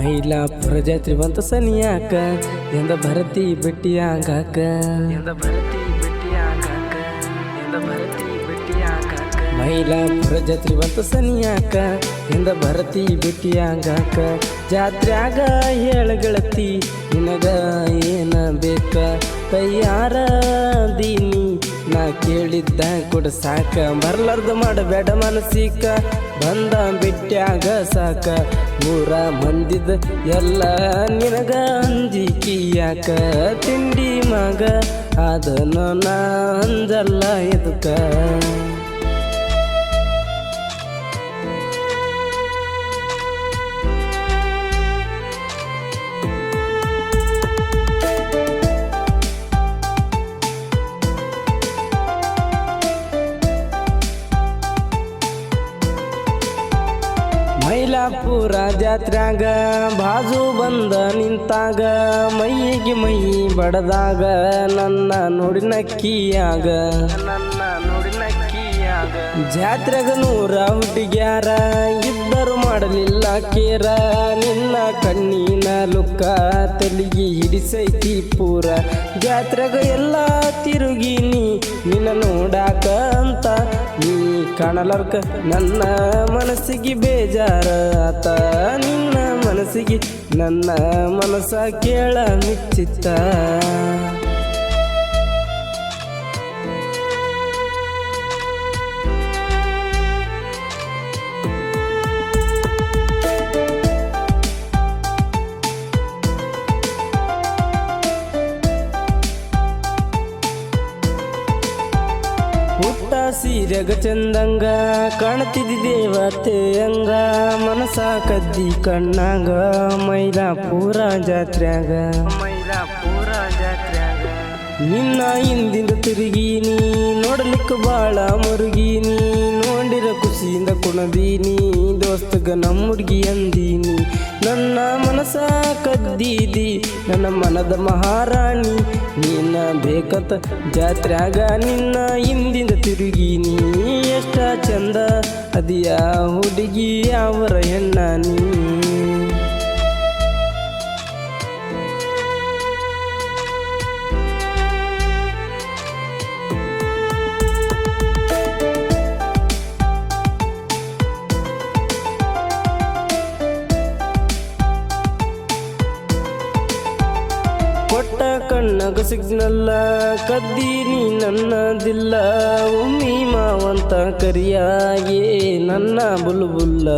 ಮೈಲಾಪುರ ಜಾತ್ರೆ ಬಂತ ಸನಿಯಾಕ ಎಂದ ಭರತಿ ಬೆಟ್ಟಿ ಆಗಾಕ. ಎಂದ ಭರತಿ ಬೆಟ್ಟಿ ಆಗಾಕ ಎಂದ ಭರತಿ ಬೆಟ್ಟಿ ಆಗಾಕ. ಮೈಲಾಪುರ ಜಾತ್ರೆ ಬಂತ ಸನಿಯಾಕ ಎಂದ ಭರತಿ ಬೆಟ್ಟಿ ಆಗಾಕ. ಜಾತ್ರ್ಯಾಗ ಹೇಳಗಳತಿ ನಿನಗ ಏನ ಬೇಕ? ತಯ್ಯಾರ ದೀನಿ ನಾ ಕೇಳಿದ್ದ ಕೊಡ ಸಾಕ. ಬರ್ಲಾರ್ದ ಮಾಡಬೇಡ ಮನಸ್ಸಿಕ ಬಂದ ಬಿಟ್ಟ್ಯಾಗ ಸಾಕ. ಮೂರ ಮಂದಿದ ಎಲ್ಲ ನಿನಗ ಅಂಜಿಕಿ ಯಾಕ ತಿಂಡಿ ಮಗ. ಅದನ್ನು ನಾ ಅಂಜಲ್ಲ ಎದುಕ ಮೈಲಾಪುರ ಜಾತ್ರ್ಯಾಗ ಬಾಜು ಬಂದ ನಿಂತಾಗ ಮೈಗೆ ಮೈ ಬಡದಾಗ, ನನ್ನ ನೋಡಿ ನಕ್ಕಿಯಾಗ ನನ್ನ ನೋಡಿ ಜಾತ್ರೆಗ ನೂರ ಹುಟ್ಟಿಗ್ಯಾರ, ಇದ್ದರು ಮಾಡಲಿಲ್ಲ ಕೇರ. ನಿನ್ನ ಕಣ್ಣಿನ ಲುಕ್ಕ ತಲಿಗೆ ಹಿಡಿಸೈತಿ ಪೂರ. ಜಾತ್ರೆಗ ಎಲ್ಲ ತಿರುಗಿನಿ ನಿನ್ನ ನೋಡಾಕ ಅಂತ ಕಾಣಲಾರ್ಕ ನನ್ನ ಮನಸ್ಸಿಗೆ ಬೇಜಾರ ಆತ. ನಿನ್ನ ಮನಸ್ಸಿಗೆ ನನ್ನ ಮನಸ್ಸ ಕೇಳ ಮಿಚ್ಚಿತ್ತ. ಸೀರೆಗ ಚಂದಂಗ ಕಾಣ್ತಿದ್ದಿ ದೇವತೆ ಅಂಗ ಮನಸ ಕದ್ದಿ ಕಣ್ಣಾಗ, ಮೈಲಾಪುರ ಜಾತ್ರ್ಯಾಗ. ಮೈಲಾಪುರ ಜಾತ್ರ್ಯಾಗ ನಿನ್ನ ಹಿಂದಿಂದ ತಿರುಗೀನಿ, ನೋಡಲಿಕ್ಕೆ ಬಾಳ ಮುರುಗೀನಿ, ನೋಡಿರ ಖುಷಿಯಿಂದ ಕುಣದೀನಿ, ದೋಸ್ತಗ ನಮ್ಮ ಹುಡುಗಿ ಅಂದೀನಿ. ನನ್ನ ಮನಸ ಕದ್ದೀದಿ ನನ್ನ ಮನದ ಮಹಾರಾಣಿ ನಿನ್ನ ಬೇಕಂತ ಜಾತ್ರ್ಯಾಗ ನಿನ್ನ ಹಿಂದಿಂದ ತಿರುಗೀನಿ. ಎಷ್ಟ ಚಂದ ಅದಿಯ ಹುಡುಗಿ, ಅವರ ಹೆಣ್ಣ ನೀ. ಕಣ್ಣಗ ಸಿಗ್ನಲ್ಲ ಕದ್ದೀನಿ ನನ್ನದಿಲ್ಲ. ಉಮ್ಮಿ ಮಾವಂತ ಕರಿಯಾಗೆ ನನ್ನ ಬುಲ್ಬುಲ್ಲ.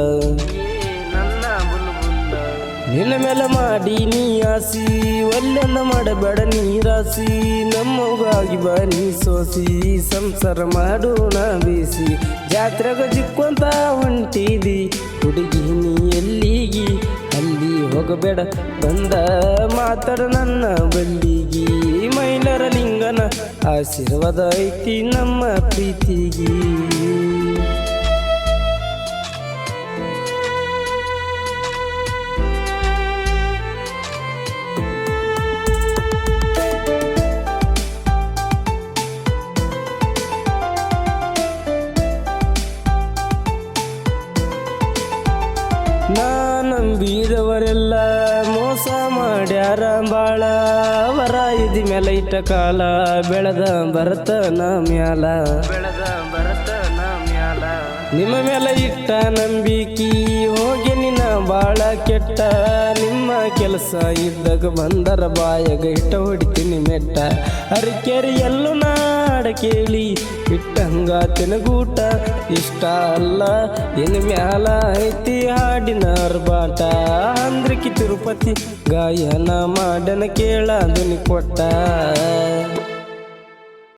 ನಿನ್ನ ಮೇಲೆ ಮಾಡಿ ನೀ ಆಸಿ ಒಲ್ಲೆಂದ ಮಾಡಬೇಡ ನೀರಾಸಿ ನಮ್ಮಗಾಗಿ ಬಾ ನೀ ಸೋಸಿ, ಸಂಸಾರ ಮಾಡೋಣ ಬೀಸಿ. ಜಾತ್ರೆಗ ಜಿಕ್ಕೊಂತ ಹೊಂಟಿದಿ, ಹುಡುಗಿ ನೀ ಎಲ್ಲಿಗಿ? ಹೋಗಬೇಡ. ಬಂದ ಮಾತಾಡ ನನ್ನ ಬಳ್ಳಿಗಿ ಮೈಲರ ಲಿಂಗನ ಆಶೀರ್ವಾದ ಐತಿ ನಮ್ಮ ಪ್ರೀತಿಗಿ. ಅವರ ಇದಿ ಮೇಲೆ ಇಟ್ಟ ಕಾಲ, ಬೆಳೆದ ಭರತನ ಮ್ಯಾಲ ಬೆಳೆದ ಭರತನ ಮ್ಯಾಲ. ನಿಮ್ಮ ಮೇಲೆ ಇಟ್ಟ ನಂಬಿಕೆ, ಹೋಗಿ ನಿನ್ನ ಬಾಳ ಕೆಟ್ಟ. ನಿಮ್ಮ ಕೆಲಸ ಇದ್ದಾಗ ಬಂದರ ಬಾಯಾಗ ಇಟ್ಟ ಹೊಡಿತೀನಿ ಮೆಟ್ಟ. ಅರಿಕೆರಿ ಎಲ್ಲೂ ನಾಡ ಕೇಳಿ, ಇಟ್ಟಂಗ ತಿನಗೂಟ. ಇಷ್ಟ ಅಲ್ಲ, ಎನ್ ಮ್ಯಾಲ ಐತಿ ಹಾಡಿನ ಅರ್ಬಾಟ. ಅಂದ್ರಕಿ ತಿರುಪತಿ, ಗಾಯನ ಮಾಡನ ಕೇಳ ಕೊಟ್ಟ.